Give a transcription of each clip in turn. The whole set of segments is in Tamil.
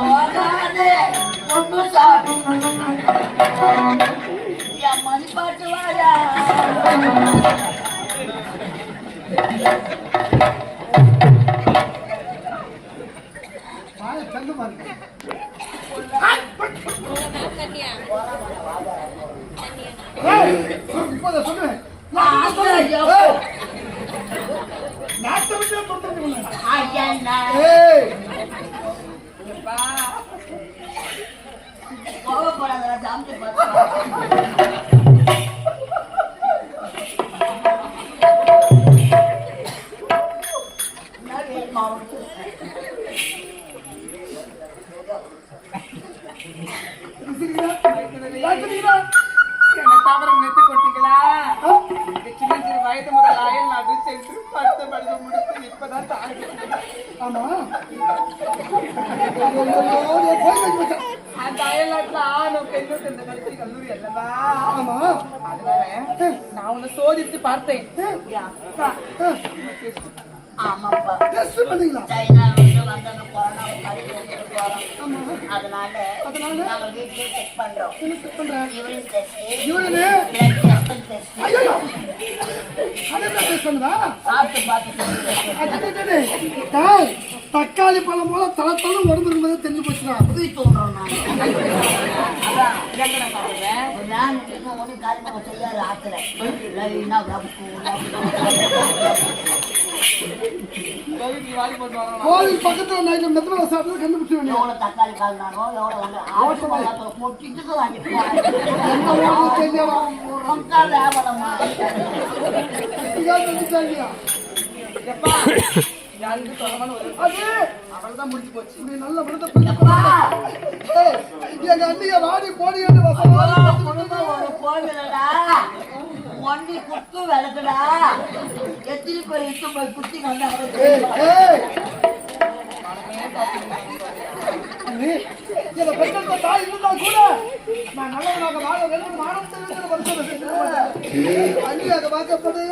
போகாதே பொண்ணு சாமி என் மணி பாட்டு வாயா வாயை தள்ளு பாருங்க. ஏய், இப்போதான் சொல்லுவேன். ஏய், நாட்டை விட்டு தொந்தரவு இல்லை. ஐயா ஏய், கோவப்படாத சாமி பார்த்து நான் உன்னை சோதித்து பார்த்தேன். ஆமாப்பா. டெஸ்ட் பண்ணீங்களா? சைனா விட்டு வந்தவங்க கொரோனா கழிவு வந்துட்டு போறோம் அதனால அதனால? நாங்க வீட்லயே செக் பண்றோம். என்ன check பண்றேன்? Urine test? Blood test test ஐயையோ. அதை test பண்ணுதா? சாப்பிட்டு பார்த்து செஞ்சு அடடடடே. டேய், தக்காளி பழம் போல தல தல உடம்பு இருந்தது தெரிஞ்சு போட்டு வரணும். கோவில் பக்கத்துல நைட்டு மெத்தனை சாப்பிட்டு கண்டுபிடிச்ச எவ்வளோ தக்காளி கால்னானோ எவ்வளோ வந்து ஆட்டு மல்லாத்துல பொட்டிட்டு வாங்கிட்டு எந்த ஊருக்கு தெரியவா ரொம்ப வியாபாரமா. எப்பா? யாருக்கு சொல்லமான ஒரு அது! அவள்தான் முடிஞ்சு போச்சு. இப்படி நல்ல ஏய், எங்க அண்ணிய வாடி போடி என்று ஒண்டி குத்து விளக்குடா. எத்தனை பேர் இட்டு போய் குத்தி ஏய், வந்தாங்க என்னை பெற்றெடுத்த தாய் இருந்தா கூட நான் நல்லவனாக வாழ வேண்டும். தெரிவிக்கிற வருஷம். அண்ணி அதை வாக்கப்பட்டு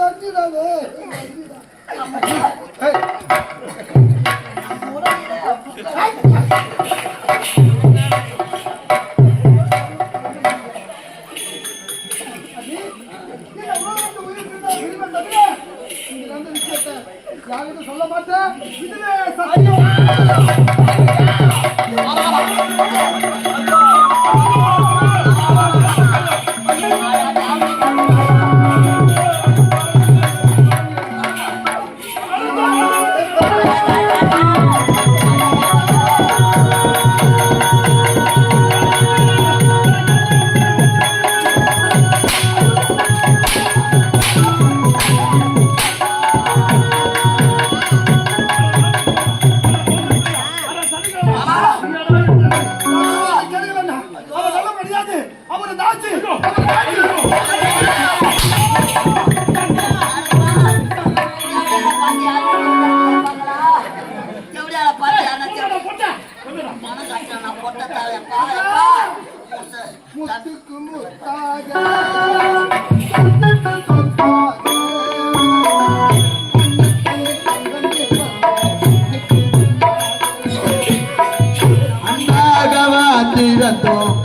I'm not Roberto.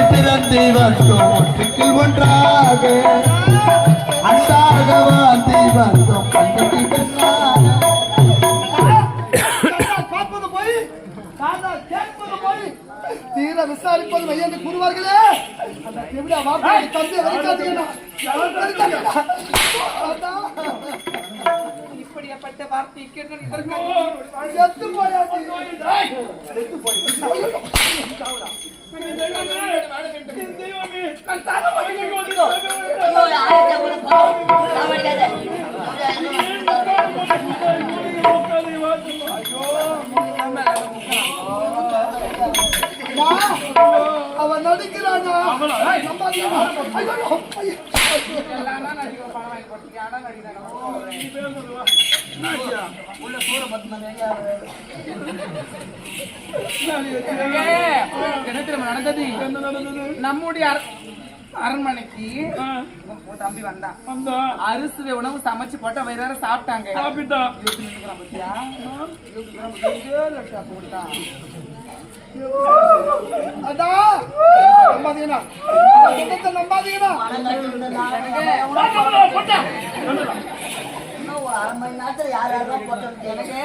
வந்தோம். ஒன்றுக்கில் ஒன்றாக அன்பாக வாழ்ந்து வந்தோம். தீர விசாரிப்பது என்று கூறுவார்களே. அந்த வார்த்தை இப்படியாப்பட்ட வார்த்தை கேட்டு இதற்கு அவன் நடிக்கிறானா. ஐயோ, ஐயோ. நடந்தது? நம்முடைய அர- அரண்மனைக்கு தம்பி வந்தான். அரிசி உணவு சமைச்சு போட்டு வயிறார சாப்பிட்டாங்க. இன்னும் ஒரு அரை மணி நேரத்துல யார் யாரெல்லாம் போட்டோம்னு எனக்கு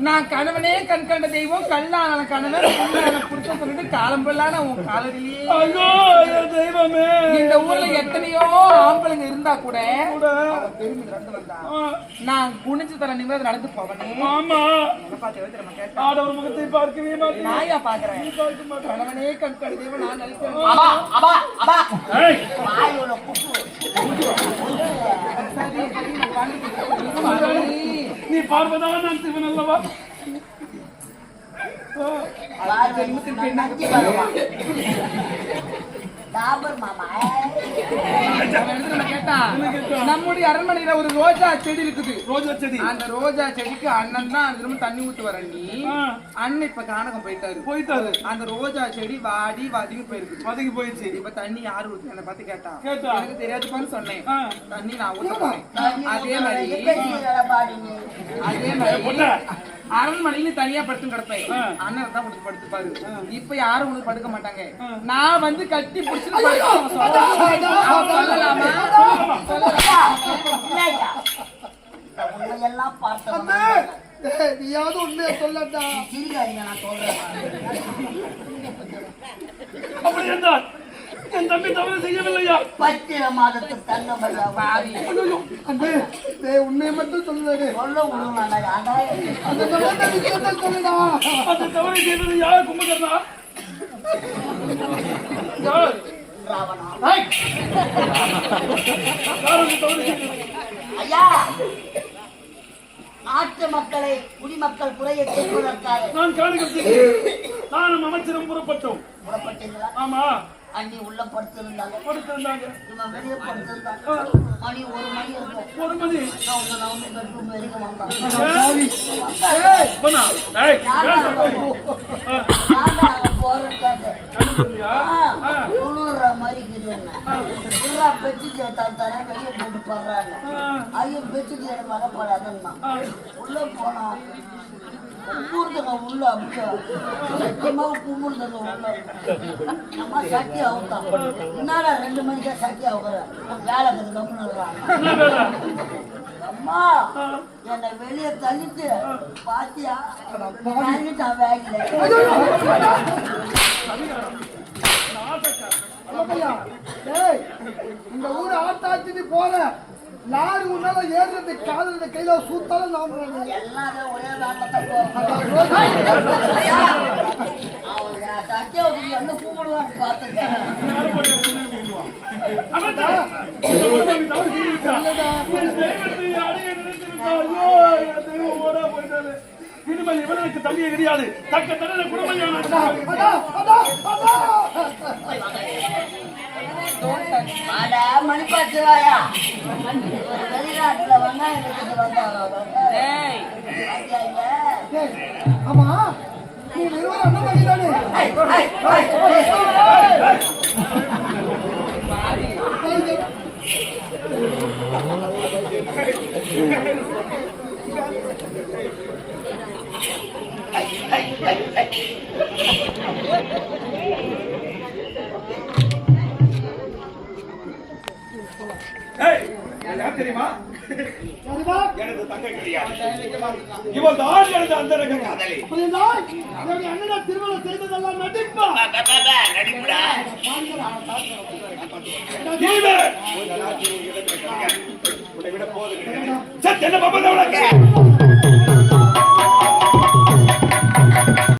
நான் கணவனே கண் கண்ட தெய்வம் கல்லான கணவன் புருஷன் சொல்லிட்டு காலம்பெல்லாம் உன் காலடியிலேயே இந்த ஊர்ல எத்தனையோ ஆம்பளைங்க இருந்தா கூட. நான் குனிஞ்சு தர நிமிடம் நடந்து போவனே. பார்த்து எவ்வளவு தெரியுமா கேட்டான்? நாயா பாக்குறேன் கணவனே கண் கண்ட தெய்வம் நான் நினைக்கிறேன். அபா, அபா, அபா. வாய் உள்ள குப்பு. நீ பார்வதான் நான் சிவன் அல்லவா? நம்முடைய அரண்மனையில ஒரு ரோஜா செடி இருக்குது. ரோஜா செடி. அந்த ரோஜா செடிக்கு அண்ணன் தான் திரும்ப தண்ணி ஊத்து வர நீ அண்ணன் இப்ப கானகம் போயிட்டாரு. போயிட்டாரு. அந்த ரோஜா செடி வாடி வாடின்னு போயிருக்கு. பதுங்கி போயிடுச்சு. இப்ப தண்ணி யாரு ஊத்து என்ன பார்த்து கேட்டா. கேட்டா. எனக்கு தெரியாதுப்பான்னு சொன்னேன். தண்ணி நான் ஊத்த போறேன் அதே மாதிரி அரண்மனையில தனியா படுத்து கிடப்பேன். அண்ணன் தான் படுத்துப்பாரு இப்ப யாரும் உனக்கு படுக்க மாட்டாங்க. நான் வந்து கட்டி பிடிச்சு அண்ணே, ஏய், நீயாவது உண்மையை சொல்லட்டா? சிரிக்காதீங்க நான் சொல்றேன். அப்படி என்றால் என் தம்பி தவறு செய்யவில்லையா பத்திர மாதத்து தங்கம் உண்மையை மட்டும் சொல்லுவேன் சொல்ல அந்த நடந்த விஷயத்தை சொல்லுடா அந்த தவறை செய்தது யார் கும்பகர்ணா யார் ராவணா ஐய்! யார் அந்த தவறு செய்தது ஐயா நாட்டு மக்களை குடிமக்கள் குறையை கேட்பதற்காக நான் காணுகிறது நானும் அமைச்சரும் புறப்பட்டோம் புறப்பட்டீங்களா ஆமா அண்ணி உள்ள படுத்திருந்தாங்க. படுத்திருந்தாங்க. இவன் வெளியே படுத்திருந்தாங்க. மணி ஒரு மணி இருக்கும். ஒரு மணி. நான் வந்து பெட்ரூம் வரைக்கும் வந்தாங்க குளிர்ற மாதிரி பெட்ஷீட் எடுத்தாந்து தரேன், வெளிய போட்டு போடுறாங்க. ஐயோ, பெட்ஷீட் எனக்கு வரப்படாதுன்னா. உள்ள போனா, குமுறுதுங்க உள்ள அப்படியே. சத்தியமா குமுறுதுங்க உள்ள. அம்மா, சட்டி அவுத்தான். என்னடா ரெண்டு மணிக்கா சட்டி அவுக்குற? வேலை கது கம்முன்னு அம்மா என்னை வெளியே தள்ளிட்டு பாத்தியா தள்ளிட்டான் வேகல இந்த ஊர் ஆத்தாச்சு போற லாரி உன்னால ஏறுறது காதல கையில சூத்தாலும் நான் எல்லாரும் ஒரே வேட்டத்தை போறாங்க. என்ன இனிமேல் இவனுக்கு கிடையாது தக்க தடவை குடும்பம் அடா அடா அடா அட, மணிப்பாச்சு வாயா. ஒரு வெளிநாட்டுல வெங்காயம் வித்துட்டு வந்தாங்க. ஆமா நீ இருவர் அண்ணன் தம்பிதானே தெரியுமா? எனது தங்கை கிடையாது. இவள் தான் எனது அந்தரங்க காதலி அண்ணன் திருமணம் செய்ததெல்லாம் நடிப்பா? நடிப்பா உன்னை விட